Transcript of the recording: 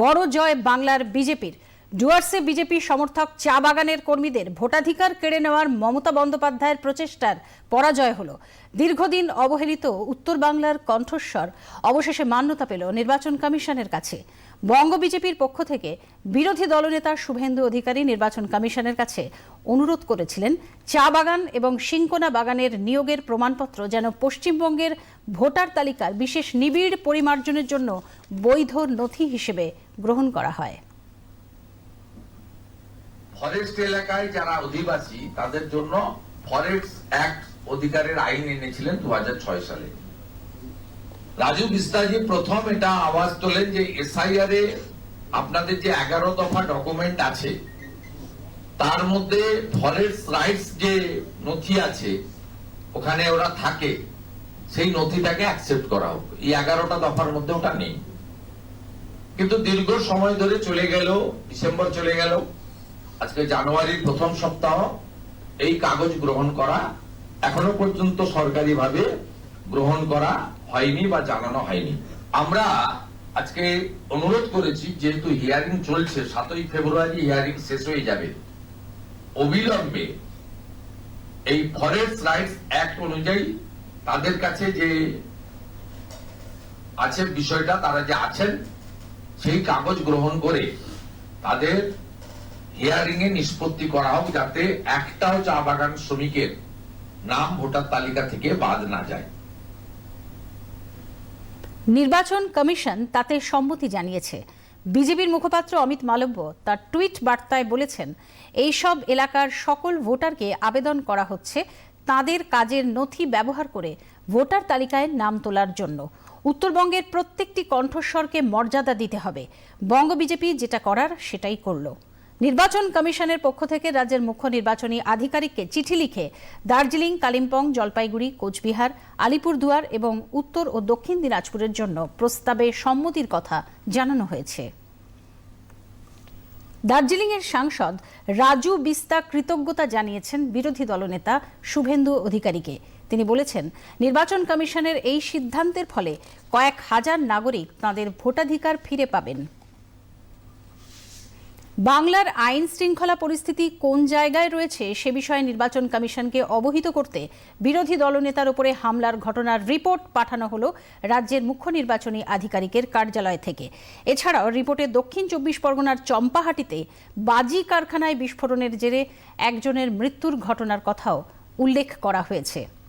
বড় জয় বাংলার বিজেপির। ডুয়ার্সে বিজেপি সমর্থক চা বাগানের কর্মীদের ভোটাধিকার কেড়ে নেওয়ার মমতা বন্দ্যোপাধ্যায়ের প্রচেষ্টার পরাজয় হল। দীর্ঘদিন অবহেলিত উত্তর বাংলার কণ্ঠস্বর অবশেষে মান্যতা পেল নির্বাচন কমিশনের কাছে। বঙ্গ বিজেপির পক্ষ থেকে বিরোধী দলনেতা শুভেন্দু অধিকারী নির্বাচন কমিশনের কাছে অনুরোধ করেছিলেন, চা বাগান এবং সিংকোনা বাগানের নিয়োগের প্রমাণপত্র যেন পশ্চিমবঙ্গের ভোটার তালিকার বিশেষ নিবিড় পরিমার্জনের জন্য বৈধ নথি হিসেবে গ্রহণ করা হয়। ফরেস্ট এলাকায় যারা অধিবাসী, তাদের জন্য ফরেস্ট অ্যাক্ট অধিকারের আইন এনেছিলেন দু সালে। রাজু প্রথম এটা আওয়াজ তোলেন যে এসআইআর এ আপনাদের যে এগারো দফা ডকুমেন্ট আছে, তার মধ্যে ফরেস্ট রাইটস যে নথি আছে, ওখানে ওরা থাকে। সেই নথিটাকে অ্যাকসেপ্ট করা হোক। এই এগারোটা দফার মধ্যে ওটা নেই। কিন্তু দীর্ঘ সময় ধরে চলে গেল, ডিসেম্বর চলে গেল, আজকে জানুয়ারির প্রথম সপ্তাহ, এই কাগজ গ্রহণ করা এখনও পর্যন্ত সরকারিভাবে গ্রহণ করা হয়নি বা জানানো হয়নি। আমরা আজকে অনুরোধ করেছি, যেহেতু হিয়ারিং চলছে, সাতই ফেব্রুয়ারি হিয়ারিং শেষ হয়ে যাবে। অবিলম্বে এই ফরেস্ট রাইটস অ্যাক্ট অনুযায়ী তাদের কাছে যে আছে বিষয়টা, তারা যে আছেন, সেই কাগজ গ্রহণ করে তাদের হিয়ারিং এ নিষ্পত্তি করা হোক যাতে একটাও চা বাগান শ্রমিকের নাম ভোটার তালিকা থেকে বাদ না যায়। নির্বাচন কমিশন তাতে সম্মতি জানিয়েছে। বিজেপির মুখপাত্র অমিত মালব্য তার টুইট বার্তায় বলেছেন এই সব এলাকার সকল ভোটারকে আবেদন করা হচ্ছে তাদের কাজের নথি ব্যবহার করে ভোটার তালিকায় নাম তোলার জন্য। উত্তরবঙ্গের প্রত্যেকটি কণ্ঠস্বরকে মর্যাদা দিতে হবে। বঙ্গ বিজেপি যেটা করার সেটাই করল। নির্বাচন কমিশনের পক্ষ থেকে রাজ্যের মুখ্য নির্বাচনী আধিকারিককে চিঠি লিখে দার্জিলিং, কালিম্পং, জলপাইগুড়ি, কোচবিহার, আলিপুরদুয়ার এবং উত্তর ও দক্ষিণ দিনাজপুরের জন্য প্রস্তাবে সম্মতির কথা জানানো হয়েছে। দার্জিলিংয়ের সাংসদ রাজু বিস্তা কৃতজ্ঞতা জানিয়েছেন বিরোধী দলনেতা শুভেন্দু অধিকারীকে। তিনি বলেছেন, নির্বাচন কমিশনের এই সিদ্ধান্তের ফলে কয়েক হাজার নাগরিক তাঁদের ভোটাধিকার ফিরে পাবেন। বাংলার আইন শৃঙ্খলা পরিস্থিতি কোন জায়গায় রয়েছে সে বিষয়ে নির্বাচন কমিশনকে অবহিত করতে বিরোধী দলনেতার উপরে হামলার ঘটনার রিপোর্ট পাঠানো হলো রাজ্যের মুখ্য নির্বাচনী আধিকারিকের কার্যালয় থেকে। এছাড়াও রিপোর্টে দক্ষিণ চব্বিশ পরগনার চম্পাহাটিতে বাজি কারখানায় বিস্ফোরণের জেরে একজনের মৃত্যুর ঘটনার কথাও উল্লেখ করা হয়েছে।